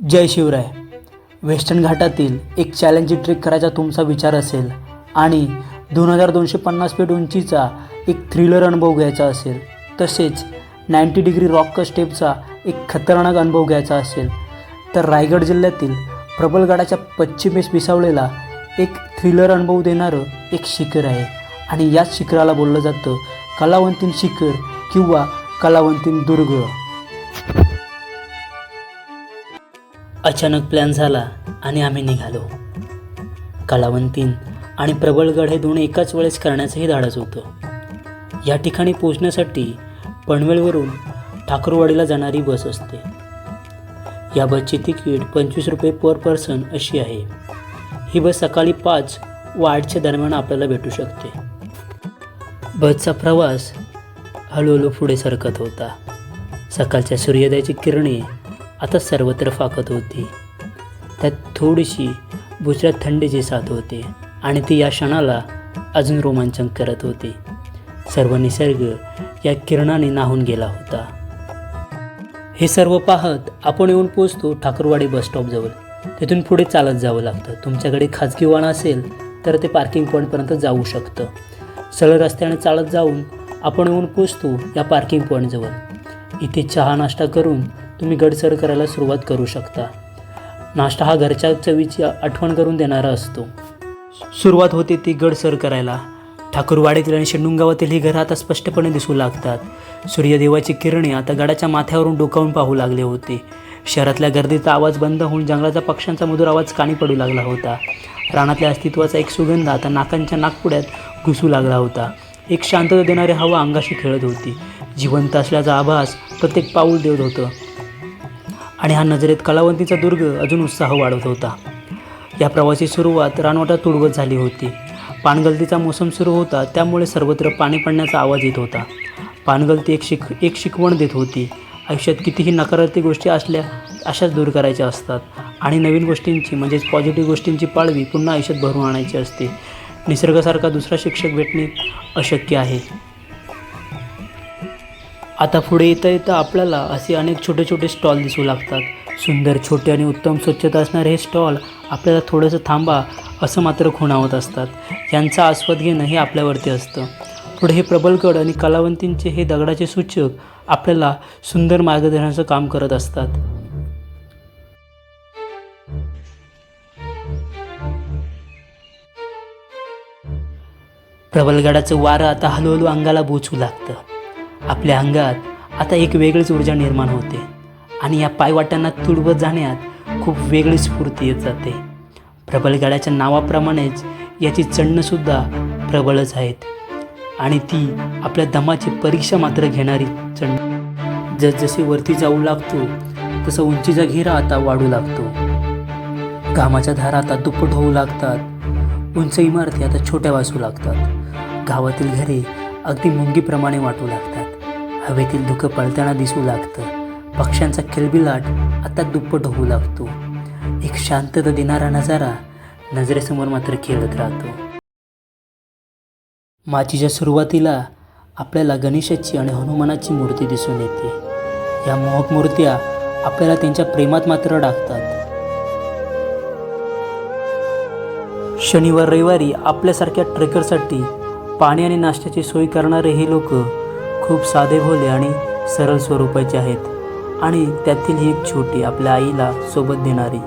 जय Shivray. Western घाटातील एक challenging trek करायचा तुमचा विचार असेल आणि दोन हजार दोनशे पन्नास फीट उंचीचा एक थ्रिलर अनुभव घ्यायचा असेल तसेच नाईंटी डिग्री रॉक स्टेपचा एक खतरनाक अनुभव घ्यायचा असेल तर रायगड जिल्ह्यातील प्रबलगडाच्या पश्चिमेस विसावलेला एक थ्रिलर अनुभव देणारं एक शिखर आहे. आणि याच शिखराला बोललं जातं कलावंतीन शिखर किंवा कलावंतीन दुर्ग. अचानक प्लॅन झाला आणि आम्ही निघालो. कलावंतीन आणि प्रबळगड हे दोन्ही एकाच वेळेस करण्याचंही धाडस होतं. या ठिकाणी पोचण्यासाठी पनवेलवरून ठाकूरवाडीला जाणारी बस असते. या बसची तिकीट पंचवीस रुपये पर पर्सन अशी आहे. ही बस सकाळी पाच व आठच्या दरम्यान आपल्याला भेटू शकते. बसचा प्रवास हळूहळू पुढे सरकत होता. सकाळच्या सूर्योदयाची किरणे आता सर्वत्र फाकत होती. त्यात थोडीशी बुचऱ्यात थंडीची साथ होते आणि ती या क्षणाला अजून रोमांचन करत होती. सर्व निसर्ग या किरणाने नाहून गेला होता. हे सर्व पाहत आपण येऊन पोचतो ठाकूरवाडी बसस्टॉपजवळ तिथून पुढे चालत जावं लागतं. तुमच्याकडे खाजगी वाण असेल तर ते पार्किंग पॉईंटपर्यंत जाऊ शकतं. सरळ रस्त्याने चालत जाऊन आपण येऊन पोचतो या पार्किंग पॉईंटजवळ इथे चहा नाश्ता करून तुम्ही गडसर करायला सुरुवात करू शकता. नाश्ता हा घरच्या चवीची आठवण करून देणारा असतो. सुरुवात होते ती गडसर करायला ठाकूरवाडीतील आणि शेंडुंगावातील ही घरं आता स्पष्टपणे दिसू लागतात. सूर्यदेवाची किरणे आता गडाच्या माथ्यावरून डोकावून पाहू लागले होते. शहरातल्या गर्दीचा आवाज बंद होऊन जंगलाचा पक्ष्यांचा मधुर आवाज काणी पडू लागला होता. रानातल्या अस्तित्वाचा एक सुगंध आता नाकांच्या नाकपुड्यात घुसू लागला होता. एक शांतता देणारी हवा अंगाशी खेळत होती. जिवंत असल्याचा आभास प्रत्येक पाऊल देत होतं. आणि हा नजरेत कलावंतीचा दुर्ग अजून उत्साह वाढवत होता. या प्रवासी सुरुवात रानवटात तुडवत झाली होती. पाणगलतीचा मोसम सुरू होता त्यामुळे सर्वत्र पाणी पडण्याचा आवाज येत होता. पाणगलती एक शिक एक शिकवण देत होती. आयुष्यात कितीही नकारात्मक गोष्टी असल्या अशाच दूर करायच्या असतात. आणि नवीन गोष्टींची म्हणजेच पॉझिटिव्ह गोष्टींची पाळवी पुन्हा आयुष्यात भरून आणायची असते. निसर्गासारखा दुसरा शिक्षक भेटणे अशक्य आहे. आता पुढे येता येता आपल्याला असे अनेक छोटे छोटे स्टॉल दिसू लागतात. सुंदर छोटे आणि उत्तम स्वच्छता असणारे हे स्टॉल आपल्याला थोडंसं थांबा असं मात्र खुणावत असतात. यांचा आस्वाद घेणं हे आपल्यावरती असतं. पुढे हे प्रबलगड आणि कलावंतींचे हे दगडाचे सूचक आपल्याला सुंदर मार्गदर्शनाचं काम करत असतात. प्रबलगडाचं वारं आता हळूहळू अंगाला बोचू लागतं. आपल्या अंगात आता एक वेगळीच ऊर्जा निर्माण होते आणि या पायवाटांना तुडवत जाण्यात खूप वेगळी स्फूर्ती येत जाते. प्रबलगडाच्या नावाप्रमाणेच याची चढणंसुद्धा प्रबळच आहेत आणि ती आपल्या दमाची परीक्षा मात्र घेणारी चढण. जसजसे वरती जाऊ लागतो तसं उंचीचा घेरा आता वाढू लागतो. घामाच्या धारा आता दुप्पट होऊ लागतात. उंच इमारती आता छोट्या वाचू लागतात. गावातील घरे अगदी मुंगीप्रमाणे वाटू लागतात. हवेतील धुकं पळताना दिसू लागतं. पक्ष्यांचा खिलबिलाट आता दुप्पट होऊ लागतो. एक शांतता देणारा नजारा नजरेसमोर मात्र खेळत राहतो. माचीच्या सुरुवातीला आपल्याला गणेशाची आणि हनुमानाची मूर्ती दिसून येते. या मोहक मूर्त्या आपल्याला त्यांच्या प्रेमात मात्र टाकतात. शनिवार रविवारी आपल्यासारख्या ट्रेकरसाठी पाणी आणि नाश्त्याची सोय करणारे हे लोक खूप साधे भोले आणि सरळ स्वरूपाचे आहेत. आणि त्यातील ही एक छोटी आपल्या आईला सोबत देणारी.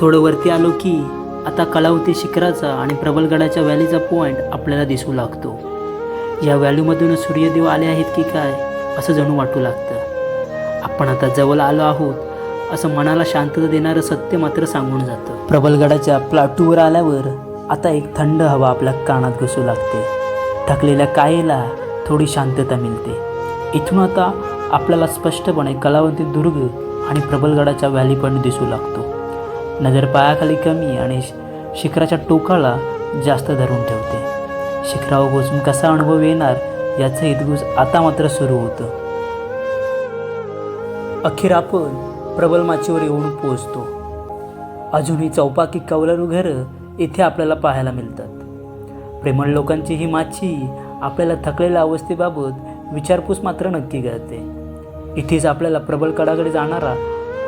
थोडं वरती आलो की आता कलावती शिखराचा आणि प्रबलगडाच्या व्हॅलीचा पॉईंट आपल्याला दिसू लागतो. या व्हॅलीमधून सूर्यदेव आले आहेत की काय असं जणू वाटू लागतं. आपण आता जवळ आलो आहोत असं मनाला शांतता देणारं सत्य मात्र सांगून जातं. प्रबलगडाच्या प्लाटूवर आल्यावर आता एक थंड हवा आपल्या कानात घुसू लागते. थकलेल्या कायेला थोडी शांतता मिळते. इथून आता आपल्याला स्पष्टपणे कलावंती दुर्ग आणि प्रबलगडाच्या व्हॅली पण दिसू लागतो. नजर पायाखाली कमी आणि शिखराच्या टोकाला जास्त धरून ठेवते. शिखरावर बसून कसा अनुभव येणार याचं हितगुज आता मात्र सुरू होतं. अखेर आपण प्रबल माचीवर येऊन पोहोचतो. अजूनही चौपाकी कौलारू घरं इथे आपल्याला पाहायला मिळतात. प्रेमळ लोकांची ही माची आपल्याला थकलेल्या अवस्थेबाबत विचारपूस मात्र नक्की करते. इथेच आपल्याला प्रबळ कडाकडे जाणारा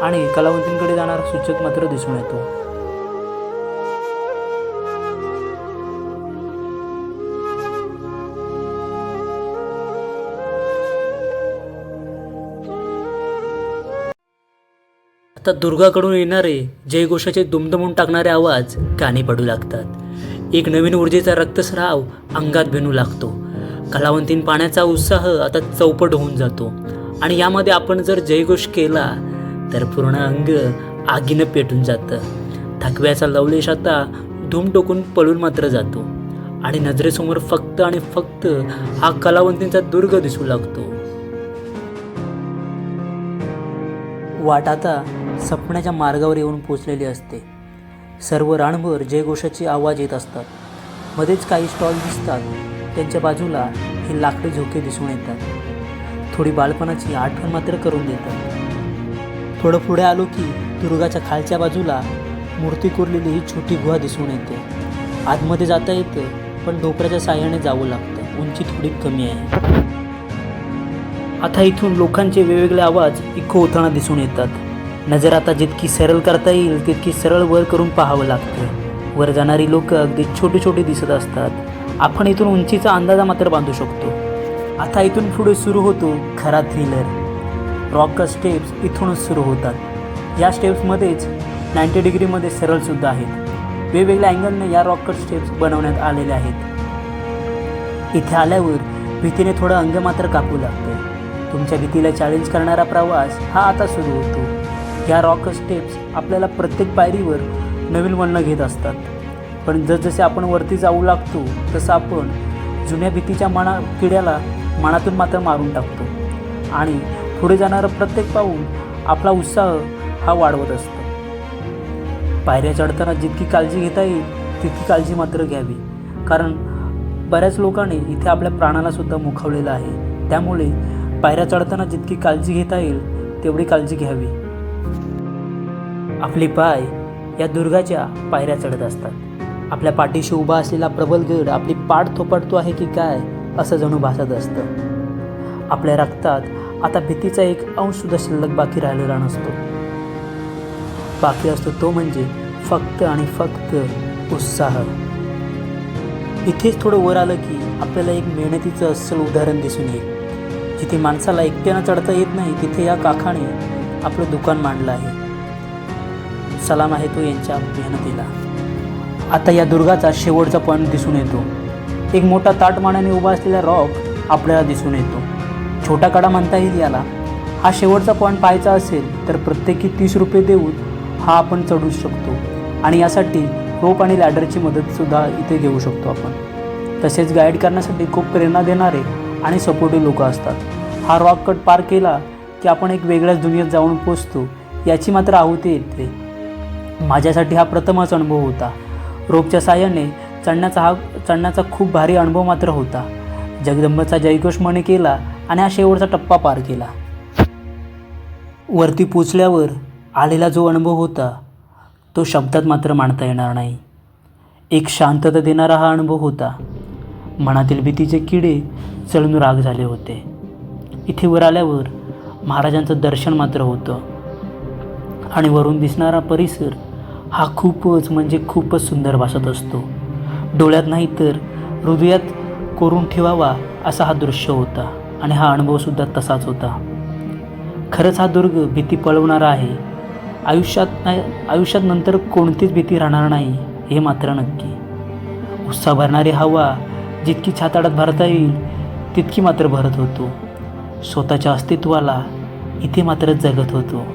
आणि कलावंतींकडे जाणारा सूचक मात्र दिसून येतो. आता दुर्गाकडून येणारे जयघोषाचे दुमदमून टाकणारे आवाज कानी पडू लागतात. एक नवीन ऊर्जेचा रक्तस्राव अंगात भिनू लागतो. कलावंतीन पाण्याचा उत्साह आता चौपट होऊन जातो. आणि यामध्ये आपण जर जयघोष केला तर पूर्ण अंग आगीनं पेटून जातं. थकव्याचा लवलेश आता धूम टोकून पळून मात्र जातो. आणि नजरेसमोर फक्त आणि फक्त हा कलावंतींचा दुर्ग दिसू लागतो. वाट आता सपण्याच्या मार्गावर येऊन पोचलेली असते. सर्व रानभर जयघोषाचे आवाज येत असतात. मध्येच काही स्टॉल दिसतात. त्यांच्या बाजूला हे लाकडी झोके दिसून येतात. थोडी बालपणाची आठवण मात्र करून देतात. थोडं पुढे आलो की दुर्गाच्या खालच्या बाजूला मूर्ती कोरलेली ही छोटी गुहा दिसून येते. आतमध्ये जाता येतं पण ढोकऱ्याच्या साह्याने जावं लागतं. उंची थोडी कमी आहे. आता इथून लोकांचे वेगवेगळे आवाज इको होताना दिसून येतात. नजर आता जितकी सरळ करता येईल तितकी सरळ वर करून पाहावं लागतं वर जाणारी लोक अगदी छोटे छोटे दिसत असतात. आपण इथून उंचीचा अंदाजा मात्र बांधू शकतो. आता इथून पुढे सुरू होतो खरा थ्रिलर रॉक स्टेप्स इथूनच सुरू होतात. या स्टेप्समध्येच नाईंटी डिग्रीमध्ये सरळसुद्धा आहेत. वेगवेगळ्या अँगलने या रॉकट स्टेप्स बनवण्यात आलेल्या आहेत. इथे आल्यावर भीतीने थोडं अंग मात्र कापू लागते तुमच्या भीतीला चॅलेंज करणारा प्रवास हा आता सुरू होतो. ह्या रॉक स्टेप्स आपल्याला प्रत्येक पायरीवर नवीन वळणं घेत असतात. पण जसजसे आपण वरती जाऊ लागतो तसं आपण जुन्या भीतीच्या मना किड्याला मनातून मात्र मारून टाकतो. आणि पुढे जाणारं प्रत्येक पाऊल आपला उत्साह हा वाढवत असतो. पायऱ्या चढताना जितकी काळजी घेता येईल तितकी काळजी मात्र घ्यावी. कारण बऱ्याच लोकांनी इथे आपल्या प्राणालासुद्धा मुखावलेलं आहे. त्यामुळे पायऱ्या चढताना जितकी काळजी घेता येईल तेवढी काळजी घ्यावी. आपले पाय या दुर्गाच्या पायऱ्या चढत असतात. आपल्या पाठीशी उभा असलेला प्रबल गड आपली पाठ थोपटतो आहे की काय असं जणू भासत असतं. आपल्या रक्तात आता भीतीचा एक अंशसुद्धा शिल्लक बाकी राहिलेला नसतो. बाकी असतो तो म्हणजे फक्त आणि फक्त उत्साह. इथेच थोडं वर आलं की आपल्याला एक मेहनतीचं अस्सल उदाहरण दिसून येईल. जिथे माणसाला एकट्यानं चढता येत नाही तिथे या काकाने आपलं दुकान मांडलं आहे. सलाम आहे तो यांच्या मेहनतीला. आता या दुर्गाचा शेवटचा पॉईंट दिसून येतो. एक मोठा ताटमानाने उभा असलेला रॉक आपल्याला दिसून येतो. छोटा कडा म्हणता येईल याला हा शेवटचा पॉईंट पाहायचा असेल तर प्रत्येकी तीस रुपये देऊन हा आपण चढू शकतो. आणि यासाठी रोप आणि लॅडरची मदतसुद्धा इथे घेऊ शकतो आपण. तसेच गाईड करण्यासाठी खूप प्रेरणा देणारे आणि सपोर्टिव्ह लोक असतात. हा रॉक कट पार केला की आपण एक वेगळ्याच दुनियेत जाऊन पोचतो याची मात्र आहुती येते. माझ्यासाठी हा प्रथमच अनुभव होता. रोपच्या साह्याने चढण्याचा हा चढण्याचा खूप भारी अनुभव मात्र होता. जगदंबाचा जयघोष म्हणे केला आणि हा शेवटचा टप्पा पार केला. वरती पोचल्यावर आलेला जो अनुभव होता तो शब्दात मात्र मांडता येणार नाही. एक शांतता देणारा हा अनुभव होता. मनातील भीतीचे किडे चळून राग झाले होते. इथे वर आल्यावर महाराजांचं दर्शन मात्र होतं. आणि वरून दिसणारा परिसर हा खूपच म्हणजे खूपच सुंदर भासत असतो. डोळ्यात नाही तर हृदयात कोरून ठेवावा असा हा दृश्य होता आणि हा अनुभवसुद्धा तसाच होता. खरंच हा दुर्ग भीती पळवणारा आहे. आयुष्यात नाही आयुष्यात नंतर कोणतीच भीती राहणार नाही हे मात्र नक्की. उत्साह भरणारी हवा जितकी छाताडात भरता येईल तितकी मात्र भरत होतो. स्वतःच्या अस्तित्वाला इथे मात्र जगत होतो.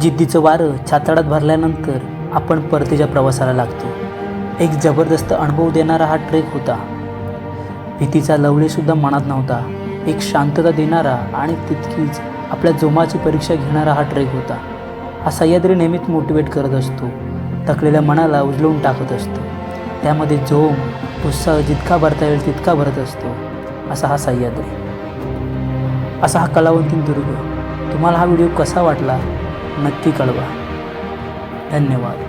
जिद्दीचं वारं छाताडात भरल्यानंतर आपण परतीच्या प्रवासाला लागतो. एक जबरदस्त अनुभव देणारा हा ट्रेक होता. भीतीचा लवलेसुद्धा मनात नव्हता. एक शांतता देणारा आणि तितकीच आपल्या जोमाची परीक्षा घेणारा हा ट्रेक होता. हा सह्याद्री नेहमीच मोटिवेट करत असतो. थकलेल्या मनाला उजलवून टाकत असतो. त्यामध्ये जोम उत्साह जितका भरता येईल तितका भरत असतो. असा हा सह्याद्री. असा हा कलावंतीन दुर्ग. तुम्हाला हा व्हिडिओ कसा वाटला? ನಕ್ಕಿ ಕಳುವ ಧನ್ಯವಾದ.